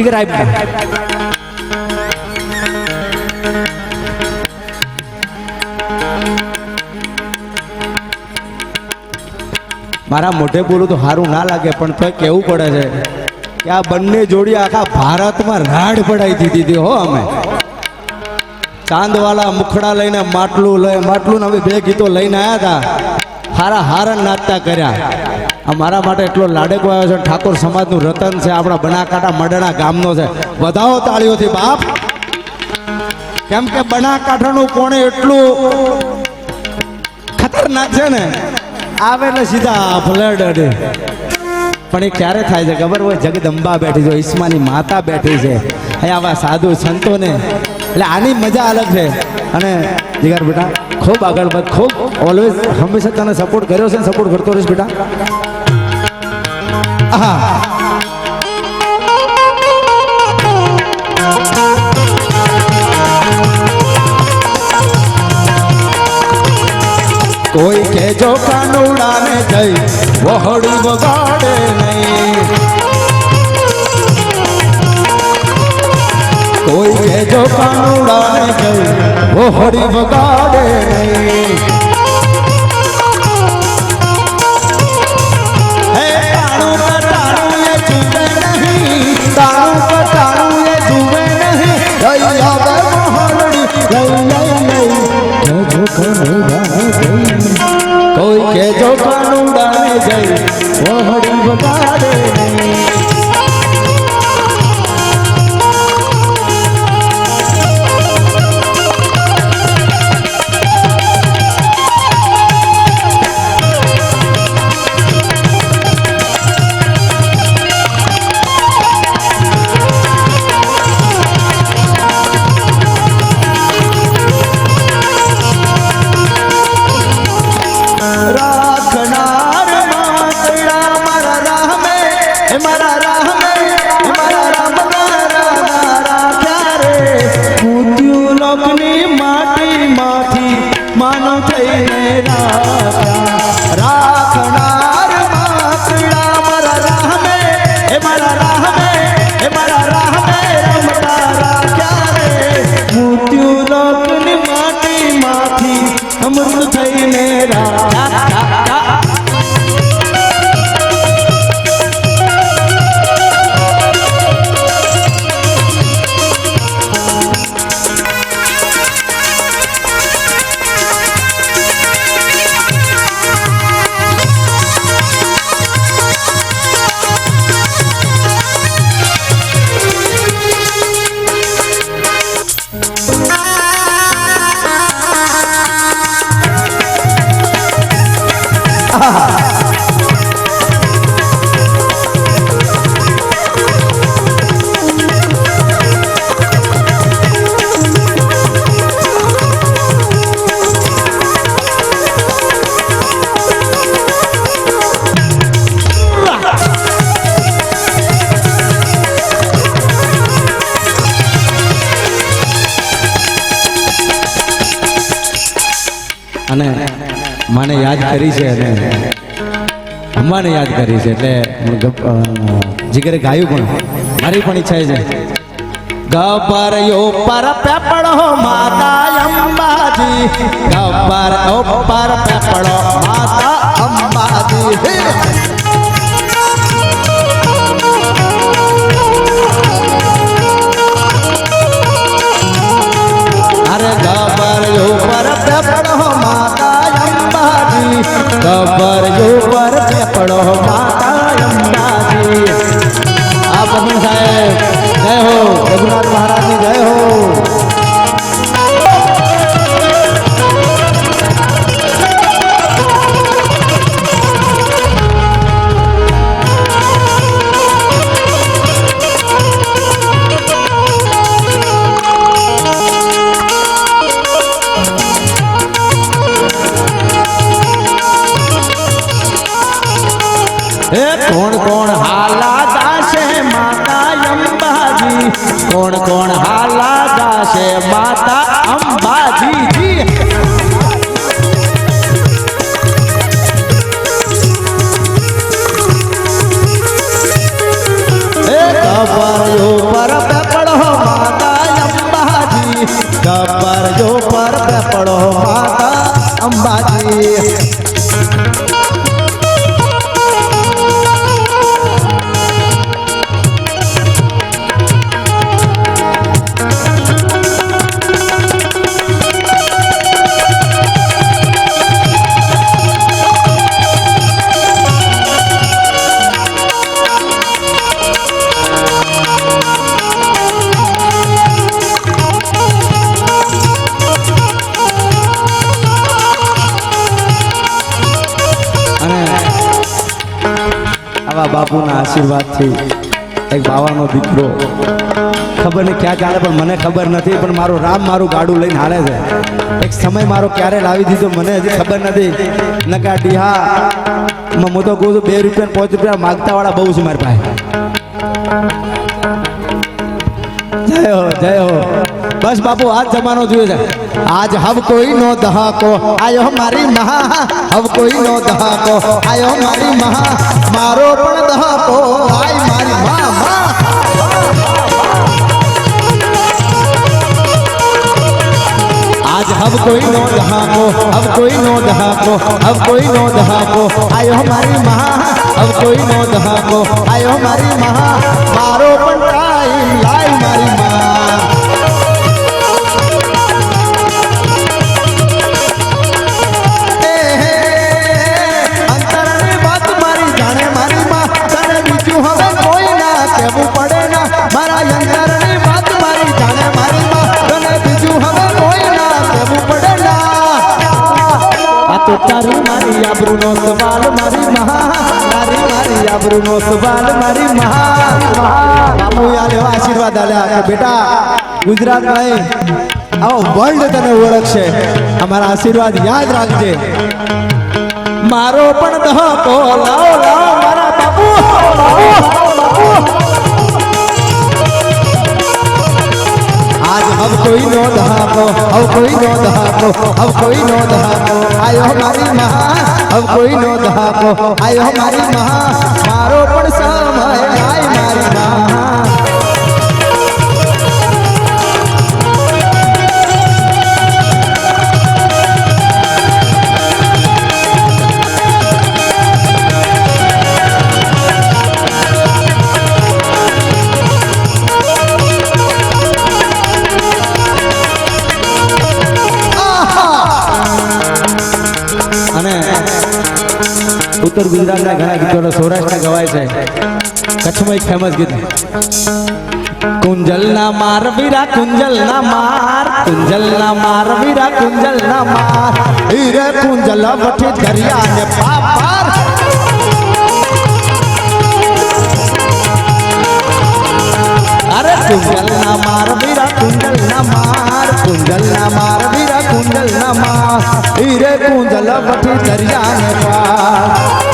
જીગર આપ મારા મોઢે બોલું તો સારું ના લાગે, પણ તો કેવું પડે છે કે આ બંને જોડી આખા ભારતમાં રાડ પડાઈ દીધી હતી હો અમે. ચાંદવાલા મુખડા લઈને માટલું લઈ, માટલું અમે બે ગીતો લઈને આવ્યા હતા. હારા હારણ નાચતા કર્યા. આ મારા માટે એટલો લાડકો આવ્યો છે ઠાકોર સમાજનું રતન છે. આપણા બનાકાંઠા મડણા ગામનો છે. વધાવો તાળીઓથી, બાપ. કેમ કે બનાકાંઠાનું કોણે એટલું ખતરનાક છે ને, આવે ને સીધા ફ્લડ અડે. પણ એ ક્યારે થાય છે ખબર હોય? જગદંબા બેઠી છે, ઈસ્માની માતા બેઠી છે. અહીંયા આવા સાધુ સંતોને. એટલે આની મજા અલગ છે. અને જીગર બેટા, ખૂબ આગળ વધ, ખૂબ ઓલવેઝ હંમેશા તને સપોર્ટ કર્યો છે સપોર્ટ કરતો રહીશ બેટા. કોઈ કેજો કાનુડાને જઈ વહોડી વગાડે નહીં. કોઈ કેજો કાનુડાને જઈ વહોડી વગાડે નહીં. કાનુડાને જઈ વહોડી વગાડે. નહીં રામે અને મને યાદ કરી છે અને અમ્માને યાદ કરી છે એટલે જીગરે ગાયું પણ મારી પણ ઈચ્છા છે. ગબ્બર યો પર પેપડો માતા અંબાજી. ગબર ઓ પર પેપડો માતા અંબાજી. અરે અંબાજી ઉપર પેપડો કોણ કોણ હાલા દાસે માતા અંબાજી કબર જો પર પેપડો માતા અંબાજી. કબર જો પર પેપડો માતા આશીર્વાદથી એક બાવાનો દીકરો. ખબર નહીં ક્યાં ચાલે, પણ મને ખબર નથી, પણ મારો રામ મારું ગાડું લઈને હાલે છે. એક સમય મારો ક્યારે લાવી દીધો મને હજી ખબર નથી. નકા ડીહા હું તો કહું છું, બે રૂપિયા પાંચ રૂપિયા માગતા વાળા બહુ છે મારી પાસે. જય હો જય હો. બસ બાપુ આજ જમાનો જોઈએ છે આજ હવ કોઈ નો દહાકો આયો મારી મહા હવ કોઈ નો દહાકો આયો મારી મહા મારો પણ દહાકો આય મારી મા મા આજ હવ કોઈ નો દહાકો હવ કોઈ નો દહાકો હવ કોઈ નો દહાકો આયો મારી મહા હવ કોઈ નો દહાકો આયો મારી મહા મારો પણ ટાઈમ લાય મારી મા આબરૂનો સવાલ મારી મહાન બાપુ યાર આશીર્વાદ આલ્યા કે બેટા, ગુજરાત ભાઈ, આવો વર્લ્ડ તને ઓળખશે. અમારા આશીર્વાદ યાદ રાખજે. મારો પણ દહકો લાવો લાવો, મારા બાપુ. આજ હવ કોઈ નો દહાકો હવ કોઈ નો દહાકો હવ કોઈ નો દહાકો આયો મારી મહા હવ કોઈ નો દહાકો આયો મારી મહા મારો પણ સમય આય મારી ઉત્તર ગુજરાતના ઘણા ગીતો સૌરાષ્ટ્રના ગવાય છે. કચ્છમાં એક ફેમસ ગીત. કુંજલના માર, વીરા કુંજલના માર કુંજલના માર, વીરા કુંજલના માર. હીરે કુંજલ વઠી દરિયાને પાપાર. અરે કુંજલના માર, વીરા કુંજલના માર કુંજલના માર, વીરા કુંજલના માર હીરે કુંજલ વઠી દરિયાને પાર.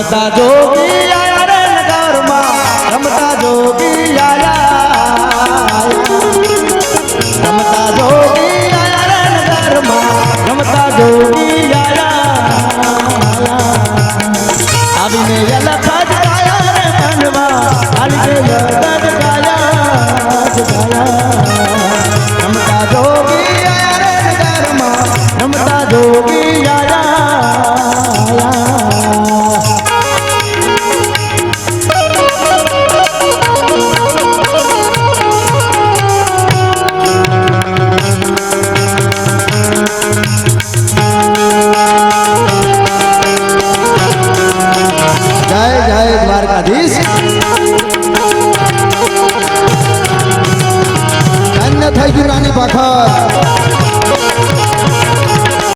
ममता जोगी